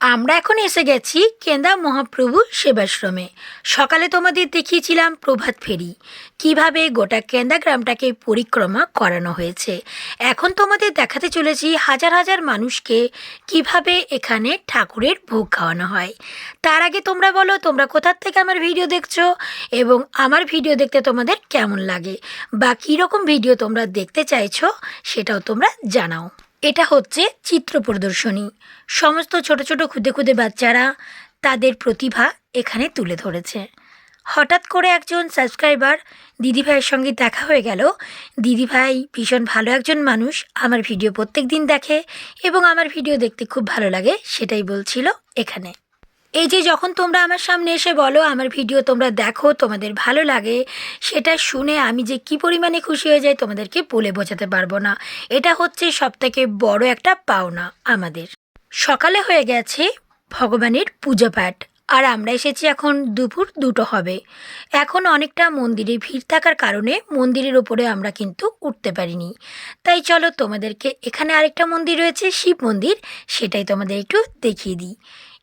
আমরা এখন এসে গেছি কেন্দা মহাপ্রভু সেবাশ্রমে। সকালে তোমাদের দেখিয়েছিলাম প্রভাত ফেরি। কীভাবে গোটা কেন্দা গ্রামটাকে পরিক্রমা করানো হয়েছে। এখন তোমাদের দেখাতে চলেছি হাজার হাজার মানুষকে কীভাবে এখানে ঠাকুরের ভোগ খাওয়ানো হয়। তার আগে তোমরা বলো, তোমরা কোথার থেকে আমার ভিডিও দেখছ এবং আমার ভিডিও দেখতে তোমাদের কেমন লাগে? বা কীরকম ভিডিও তোমরা দেখতে চাইছো, সেটাও তোমরা জানাও। এটা হচ্ছে চিত্র প্রদর্শনী। সমস্ত ছোট ছোট খুদে খুদে বাচ্চারা তাদের প্রতিভা এখানে তুলে ধরেছে। হঠাৎ করে একজন সাবস্ক্রাইবার দিদিভাইয়ের সঙ্গে দেখা হয়ে গেল। দিদিভাই ভীষণ ভালো একজন মানুষ, আমার ভিডিও প্রত্যেক দিন দেখে এবং আমার ভিডিও দেখতে খুব ভালো লাগে, সেটাই বলছিল এখানে। এই যে যখন তোমরা আমার সামনে এসে বলো, আমার ভিডিও তোমরা দেখো, তোমাদের ভালো লাগে, সেটা শুনে আমি যে কি পরিমাণে খুশি হয়ে যাই তোমাদেরকে বলে বোঝাতে পারব না। এটা হচ্ছে সবথেকে বড় একটা পাওনা আমাদের। সকালে হয়ে গেছে ভগবানের পূজা পাঠ আর আমরা এসেছি এখন দুপুর দুটো হবে। এখন অনেকটা মন্দিরে ভিড় থাকার কারণে মন্দিরের ওপরে আমরা কিন্তু উঠতে পারিনি। তাই চলো তোমাদেরকে এখানে আরেকটা মন্দির রয়েছে, শিব মন্দির, সেটাই তোমাদের একটু দেখিয়ে দিই।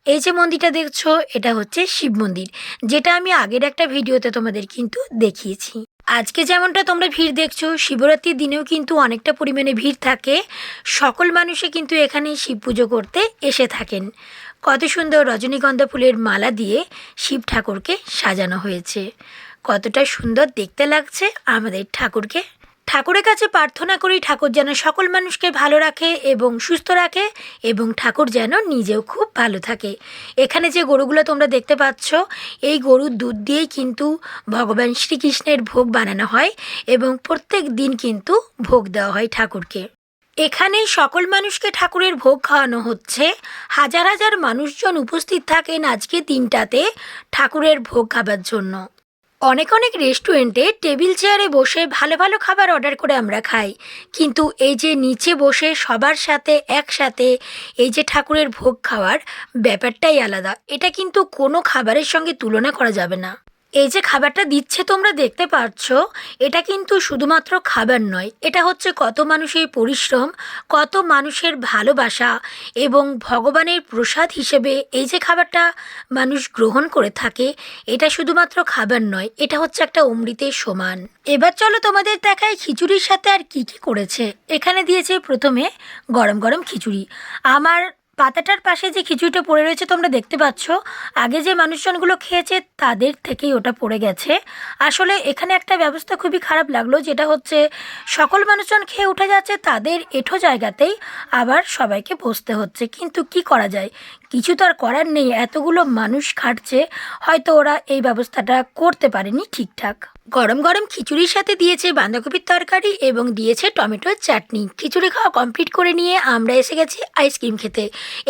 এই যে মন্দিরটা দেখছ, এটা হচ্ছে শিব মন্দির, যেটা আমি আগের একটা ভিডিওতে তোমাদের কিন্তু দেখিয়েছি। আজকে যেমনটা তোমরা ভিড় দেখছ, শিবরাত্রির দিনেও কিন্তু অনেকটা পরিমাণে ভিড় থাকে। সকল মানুষে কিন্তু এখানে শিব পুজো করতে এসে থাকেন। কত সুন্দর রজনীগন্ধা ফুলের মালা দিয়ে শিব ঠাকুরকে সাজানো হয়েছে। কতটা সুন্দর দেখতে লাগছে আমাদের ঠাকুরকে ঠাকুরের কাছে প্রার্থনা করি ঠাকুর যেন সকল মানুষকে ভালো রাখে এবং সুস্থ রাখে এবং ঠাকুর যেন নিজেও খুব ভালো থাকে। এখানে যে গরুগুলো তোমরা দেখতে পাচ্ছ, এই গরুর দুধ দিয়েই কিন্তু ভগবান শ্রীকৃষ্ণের ভোগ বানানো হয় এবং প্রত্যেক দিন কিন্তু ভোগ দেওয়া হয় ঠাকুরকে। এখানে সকল মানুষকে ঠাকুরের ভোগ খাওয়ানো হচ্ছে। হাজার হাজার মানুষজন উপস্থিত থাকেন আজকে দিনটাতে ঠাকুরের ভোগ খাবার জন্য। অনেক অনেক রেস্টুরেন্টে টেবিল চেয়ারে বসে ভালো ভালো খাবার অর্ডার করে আমরা খাই। কিন্তু এই যে নিচে বসে সবার সাথে একসাথে এই যে ঠাকুরের ভোগ খাওয়ার ব্যাপারটাই আলাদা। এটা কিন্তু কোনো খাবারের সঙ্গে তুলনা করা যাবে না। এই যে খাবারটা দিচ্ছে তোমরা দেখতে পাচ্ছ, এটা কিন্তু শুধুমাত্র খাবার নয়, এটা হচ্ছে কত মানুষের পরিশ্রম, কত মানুষের ভালোবাসা এবং ভগবানের প্রসাদ হিসেবে এই যে খাবারটা মানুষ গ্রহণ করে থাকে, এটা শুধুমাত্র খাবার নয়, এটা হচ্ছে একটা অমৃতের সমান। এবার চলো তোমাদের দেখায় খিচুড়ির সাথে আর কি কি করেছে। এখানে দিয়েছে প্রথমে গরম গরম খিচুড়ি। আমার পাতাটার পাশে যে খিচুড়িটা পড়ে রয়েছে তোমরা দেখতে পাচ্ছ, আগে যে মানুষজনগুলো খেয়েছে তাদের থেকেই ওটা পড়ে গেছে। আসলে এখানে একটা ব্যবস্থা খুবই খারাপ লাগল, যেটা হচ্ছে সকল মানুষজন খেয়ে উঠে যাচ্ছে, তাদের এঠো জায়গাতেই আবার সবাইকে বসতে হচ্ছে। কিন্তু কি করা যায়? কিছু তো আর করার নেই। এতগুলো মানুষ খাটছে, হয়তো ওরা এই ব্যবস্থাটা করতে পারেনি ঠিকঠাক। গরম গরম খিচুড়ির সাথে দিয়েছে বাঁধাকপির তরকারি এবং দিয়েছে টমেটোর চাটনি। খিচুড়ি খাওয়া কমপ্লিট করে নিয়ে আমরা এসে গেছি আইসক্রিম খেতে।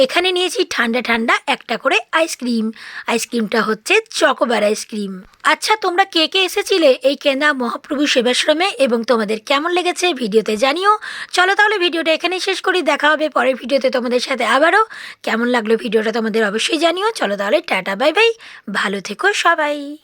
এখানে নিয়েছি ঠান্ডা ঠান্ডা একটা করে আইসক্রিম আইসক্রিমটা হচ্ছে চকোবার আইসক্রিম আচ্ছা তোমরা কে কে এসেছিলে এই কেনা মহাপ্রভু সেবাশ্রমে এবং তোমাদের কেমন লেগেছে ভিডিওতে জানিও। চলো তাহলে ভিডিওটা এখানেই শেষ করি। দেখা হবে পরের ভিডিওতে তোমাদের সাথে আবারও। কেমন লাগল ভিডিওটা তোমাদের অবশ্যই জানিও। চলো তাহলে টাটা বাই বাই। ভালো থেকো সবাই।